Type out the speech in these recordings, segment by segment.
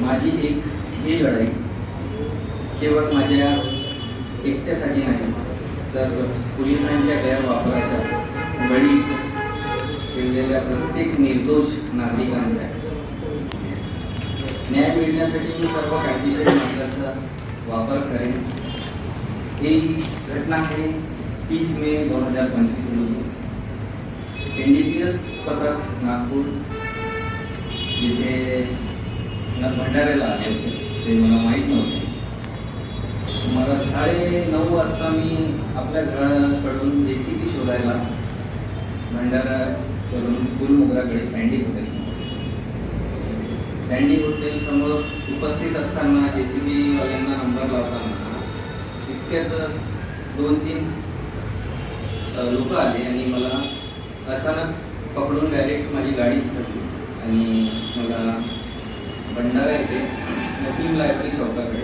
माझी एक ही लढाई केवळ माझ्या एकट्यासाठी नाही तर पोलिसांच्या गैरवापराच्या बळी ठेवलेल्या प्रत्येक निर्दोष नागरिकांचा न्याय मिळण्यासाठी मी सर्व कायदेशीर मार्गाचा वापर करेन. ही घटना आहे तीस मे दोन हजार पंचवीस रोजी. एन डी पी एस पथक नागपूर इथे या भंडाऱ्याला आले होते. ते मला माहीत नव्हते. मला साडे नऊ वाजता मी आपल्या घराकडून जे सी बी शोधायला भंडारा गुलमोगराकडे सँडी हॉटेल सँडी हॉटेल समोर उपस्थित असताना जे सी बी वाल्यांना नंबर लावताना इतक्याच दोन तीन लोक आले आणि मला अचानक पकडून डायरेक्ट माझी गाडी दिसतली आणि मला भंडारा येथे मुस्लिम लायब्ररी चौकाकडे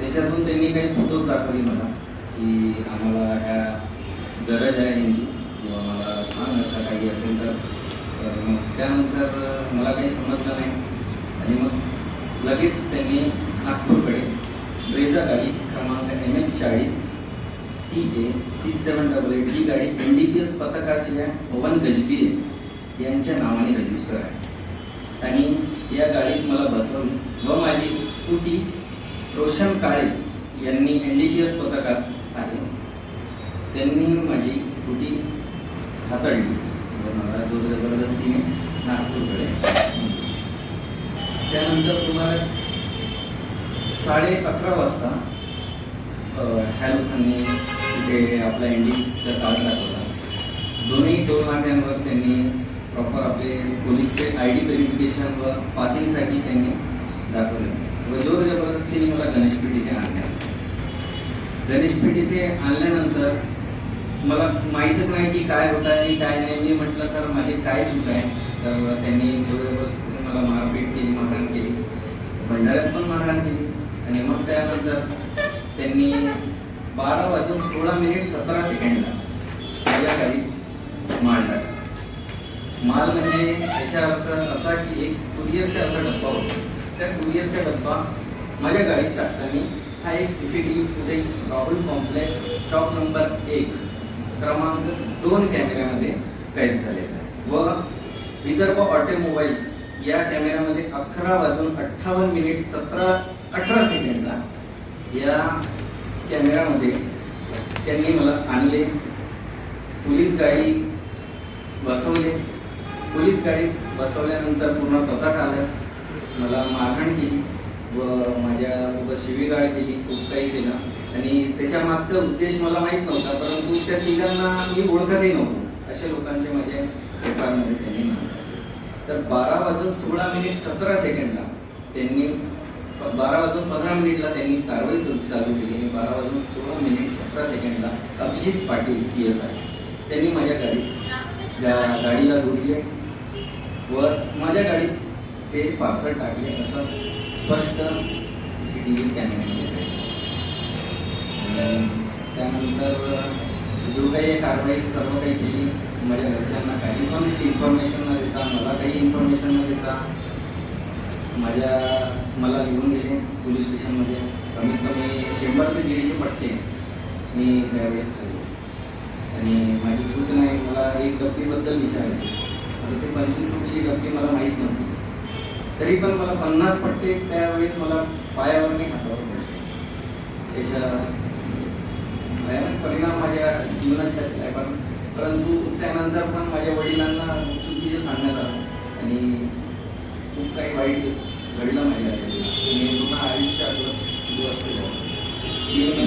त्याच्यातून त्यांनी काही फोटोज दाखवले मला की आम्हाला ह्या गरज आहे यांची किंवा मला सांग असं काही असेल तर. तर मग त्यानंतर मला काही समजलं नाही. आणि मग लगेच त्यांनी नागपूरकडे ब्रेझा गाडी क्रमांक एम एच चाळीस C A six seven double eight ही गाडी एन डी पी एस पथकाच्या पवन गजबी यांच्या नावाने रजिस्टर आहे. आणि या गाडीत मला बसवून व माझी स्कूटी रोशन काळे यांनी एन डी पी एस पथकात आहे. त्यांनी माझी स्कूटी हाताळली. व मला जो जबरदस्तीने नागपूरकडे त्यानंतर सुमारे साडे अकरा वाजता अ, ह्या लोकांनी तिथे आपला एन डी पीचा कार्ड दाखवला. दोन्ही टोल नाक्यांवर पोलीसचे आय डी व्हेरिफिकेशन व पासिंगसाठी त्यांनी दाखवले. व जोर जबरदस्तीने मला गणेशपीठ इथे आणण्यात गणेशपीठ इथे आणल्यानंतर मला माहीतच नाही की काय होत आहे काय नाही. मी म्हटलं सर माझी काय चूक आहे? तर त्यांनी जोर जबरदस्तीने मला मारपीट केली मारहाण केली. भंडाऱ्यात पण मारहाण केली. आणि मग त्यानंतर त्यांनी बारा वाजून सोळा मिनिट सतरा सेकंडला माझ्या गाडीत माल माल म्हणजे याचा अर्थ असा की एक कुरिअरचा असा डब्बा होता. त्या कुरिअरचा डब्बा माझ्या गाडीत टाकताना हा एक C C T V footage Rahul complex shop number एक क्रमांक दोन कॅमेऱ्यामध्ये कैद झालेला आहे. व विदर्भ ऑटोमोबाईल्स या कॅमेऱ्यामध्ये अकरा वाजून अठ्ठावन्न मिनिट सतरा अठरा सेकंडला या कॅमेऱ्यामध्ये त्यांनी मला आणले. पोलीस गाडी बसवले. पोलीस गाडीत बसवल्यानंतर पूर्ण पथक आलं मला मारहाण केली व माझ्यासोबत शिवीगाळ केली खूप काही केलं. आणि त्याच्या मागचा उद्देश मला माहीत नव्हता परंतु त्या तिघांना मी ओळखतही नव्हतो. अशा लोकांचे माझे एफ त्यांनी नाव तर बारा वाजून सोळा मिनिट सतरा सेकंडला त्यांनी बारा वाजून पंधरा मिनिटला त्यांनी कारवाई सुरू चालू केली आणि बारा वाजून सोळा मिनिट सतरा सेकंडला Abhijit Patil P S I त्यांनी माझ्या गाडीत गा- गाडीला धुतले. व माझ्या गाडीत ते पार्सल टाकले असं स्पष्ट सी सी टी व्ही कॅमेऱ्यामध्ये दिसायचं. त्यानंतर जो काही कारवाई सर्व काही केली माझ्या घरच्यांना काही पण इन्फॉर्मेशन न देता मला काही इन्फॉर्मेशन न देता माझ्या मला घेऊन गेले पोलीस स्टेशनमध्ये. कमीत कमी शंभर ते दीडशे पट्टे मी त्यावेळेस खाल्ले आणि माझी चूक नाही मला एक डब्बीबद्दल विचारायची. आता ते पंचवीस रुपये टक्के मला माहीत नव्हती. तरी पण मला पन्नास पट्टे त्यावेळेस मला पायावर नाही हातावर पडते त्याच्या भयानक परिणाम माझ्या जीवनाच्या आहे. पण परंतु त्यानंतर पण माझ्या वडिलांना चुकीचे सांगण्यात आलं. आणि खूप काही वाईट घडलं माझ्या पूर्ण आयुष्यात दिवस केलं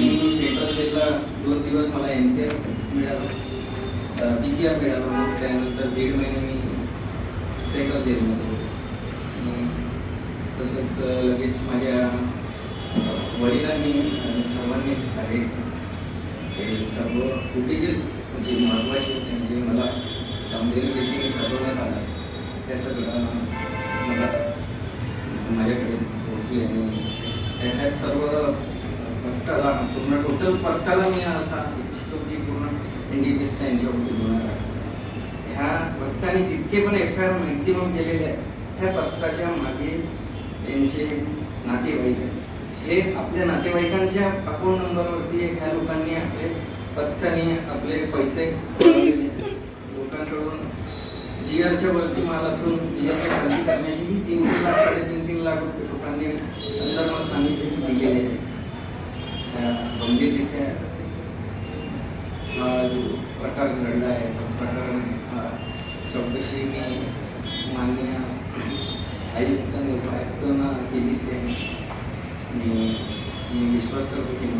मी सेंट्रल जेलला दोन दिवस मला एम सी एफ मिळालं. पी सी आर मिळालं. मग त्यानंतर दीड महिने मी सेंट्रल जेलमध्ये होतो तसंच लगेच माझ्या वडिलांनी आणि सर्वांनी आहे. हे सर्व फुटेजेस म्हणजे महत्त्वाचे होते. जे मला कामगिरी पेटीने फसवण्यात आला. त्या सगळं मला माझ्याकडे पोहोचले आणि त्याच्यात सर्व पथकाला पूर्ण टोटल पथकाला मी असा इच्छितो की पूर्ण एन डी पी एसच्या यांच्यावरती गुन्हा ह्या ठिकाणी जितके पण एफ आय आर मॅक्सिमम केलेले आहेत ह्या पथकाच्या मागे त्यांचे नातेवाईक आहेत. हे आपल्या नातेवाईकांच्या अकाउंट नंबरवरती ह्या लोकांनी आपले पथकाने आपले पैसे लोकांकडून जी आरच्या वरती माल असून जी आरच्या खाली करण्याची ही तीन तीन लाख साडेतीन तीन लाख रुपये लोकांनी नंतर मला सांगितले की दिलेले आहेत त्या गंभीररित्या हा जो प्रकार घडला आहे प्रकार चौकशी मी मान्य आयुक्त आयुक्तांना केली ते मी मी विश्वास करतो की